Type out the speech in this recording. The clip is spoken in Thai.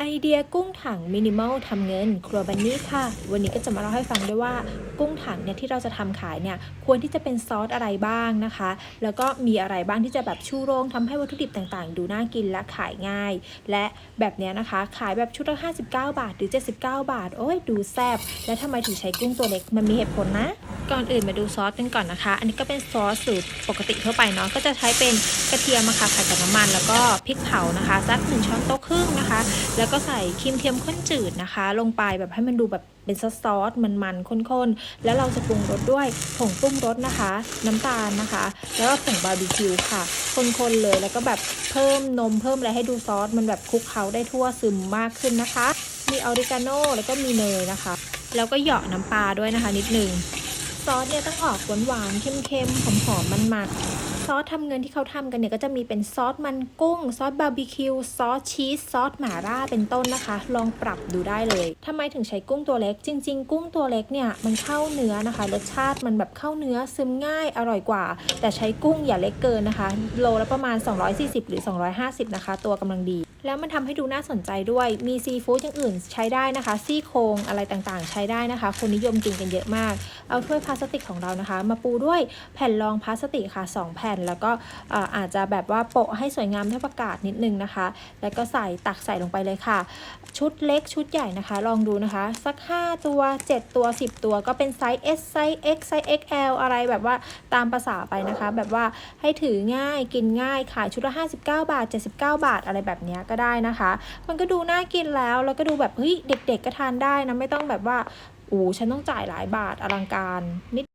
ไอเดียกุ้งถังมินิมอลทำเงิน ครัวบันนี่ค่ะ วันนี้ก็จะมาเล่าให้ฟังด้วยว่ากุ้งถังเนี่ยที่เราจะทำขายเนี่ยควรที่จะเป็นซอสอะไรบ้างนะคะ แล้วก็มีอะไรบ้างที่จะแบบชูโรงทำให้วัตถุดิบต่างๆ ดูน่ากินและขายง่าย และแบบเนี้ยนะคะ ขายแบบชุดละ59 บาทหรือ 79 บาท โอ้ยดูแซ่บและทำไมถึงใช้กุ้งตัวเล็กมันมีเหตุผลนะ ก่อนอื่นมาดูซอสกันก่อนนะคะ อันนี้ก็เป็นซอสสูตรปกติทั่วไปเนาะ ก็จะใช้เป็นกระเทียมอะค่ะผัดกับน้ำมัน แล้วก็พริกเผานะคะสักหนึ่งช้อนโต๊ะครึ่งนะคะ แล้วก็ใส่ครีมเทียมข้นจืดนะคะ ลงไปแบบให้มันดูแบบเป็นซอสซอสมันๆข้นๆ แล้วเราจะปรุงรสด้วยผงปรุงรสนะคะ น้ำตาลนะคะ แล้วก็ผงบาร์บีคิวค่ะ คนๆเลยแล้วก็แบบเพิ่มนมเพิ่มอะไรให้ดูซอสมันแบบคลุกเคล้าได้ทั่วซึมมากขึ้นนะคะ มีออริกาโนแล้วก็มีเนยนะคะ แล้วก็เหยาะน้ำปลาด้วยนะคะนิดนึง ซอสเนี่ยต้องออกหวานๆเค็มๆหอมๆมันๆซอสทำเงินที่เขาทำกันเนี่ยก็จะมีเป็นซอสมันกุ้ง ซอสบาร์บีคิวซอสชีสซอสหม่าล่าเป็นต้นนะคะ ลองปรับดูได้เลยทำไมถึงใช้กุ้งตัวเล็ก จริง ๆ กุ้งตัวเล็กเนี่ยมันเข้าเนื้อนะคะรสชาติมันแบบเข้าเนื้อซึมง่ายอร่อยกว่า แต่ใช้กุ้งอย่าเล็กเกินนะคะ โลละประมาณ 240 หรือ 250 นะคะ ตัวกำลังดี แล้วมันทำให้ดูน่าสนใจด้วย มีซีฟู้ดอย่างอื่นใช้ได้นะคะ ซี่โครงอะไรต่างๆ ใช้ได้นะคะ คนนิยมกินกันเยอะมาก เอาถ้วยพลาสติกของเรานะคะ มาปูด้วยแผ่นรองพลาสติกค่ะ 2 แผ่น แล้วก็อาจจะแบบว่าโปะให้สวยงามด้วยประกาศนิดนึงนะคะ แล้วก็ใส่ตักใส่ลงไปเลยค่ะ ชุดเล็กชุดใหญ่นะคะ ลองดูนะคะ สัก 5 ตัว 7 ตัว 10 ตัว ก็เป็นไซส์ S ไซส์ X ไซส์ XL อะไรแบบว่าตามภาษาไปนะคะ แบบว่าให้ถือง่ายกินง่ายขายชุดละ59 บาท 79 บาท อะไรแบบเนี้ยก็ได้นะคะ มันก็ดูน่ากินแล้ว แล้วก็ดูแบบเฮ้ยเด็ก ๆ ก็ทานได้นะ ไม่ต้องแบบว่าอู้ฉันต้องจ่ายหลายบาทอลังการนิด